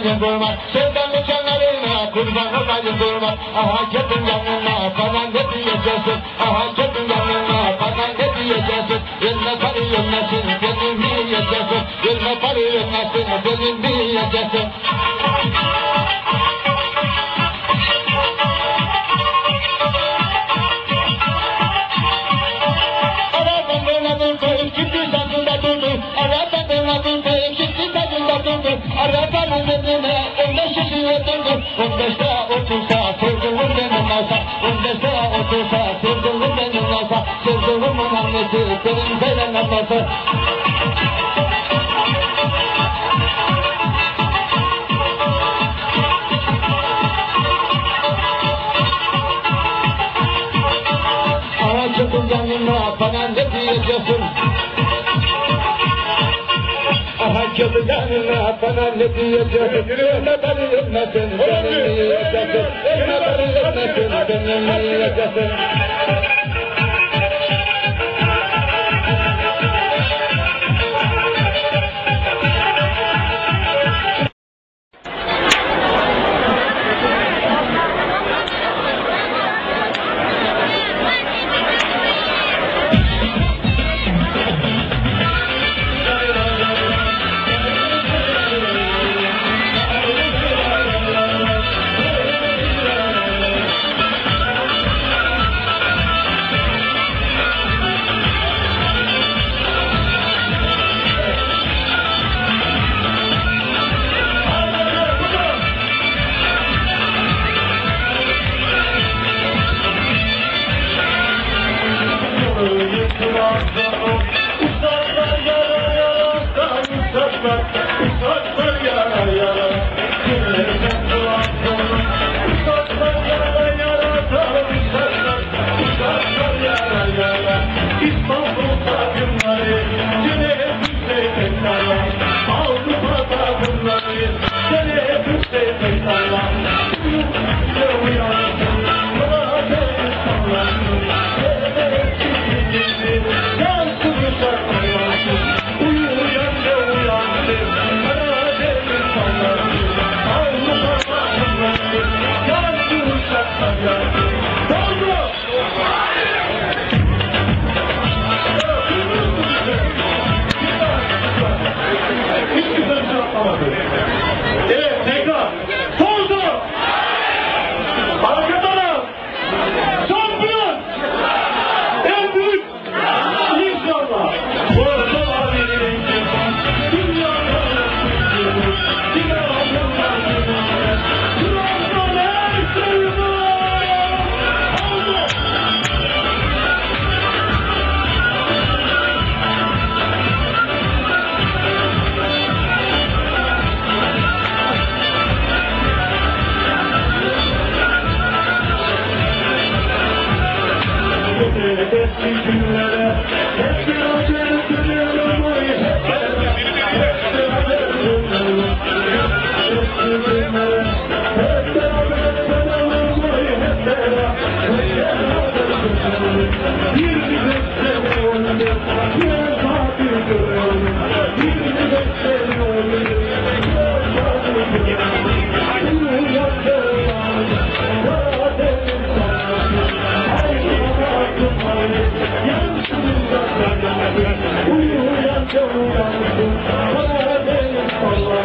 olayım durma Sevdan uçanlarına kurban olayım durma Aha gidin yanına bana ne diyeceksin Aha gidin yanına bana ne diyeceksin Yerine parı yönlesin benim diyeceksin Yerine parı yönlesin benim diyeceksin 15'te otursa sevgilim benim olsa 15'te otursa sevgilim benim olsa sevgilimin annesi benim veren Ama çıkın yanına bana diyeceksin? yanına sana ne diyeceğim Ne parayım ne sen Ne parayım ne sen Ne parayım ne Thank you. Let's get on, let's.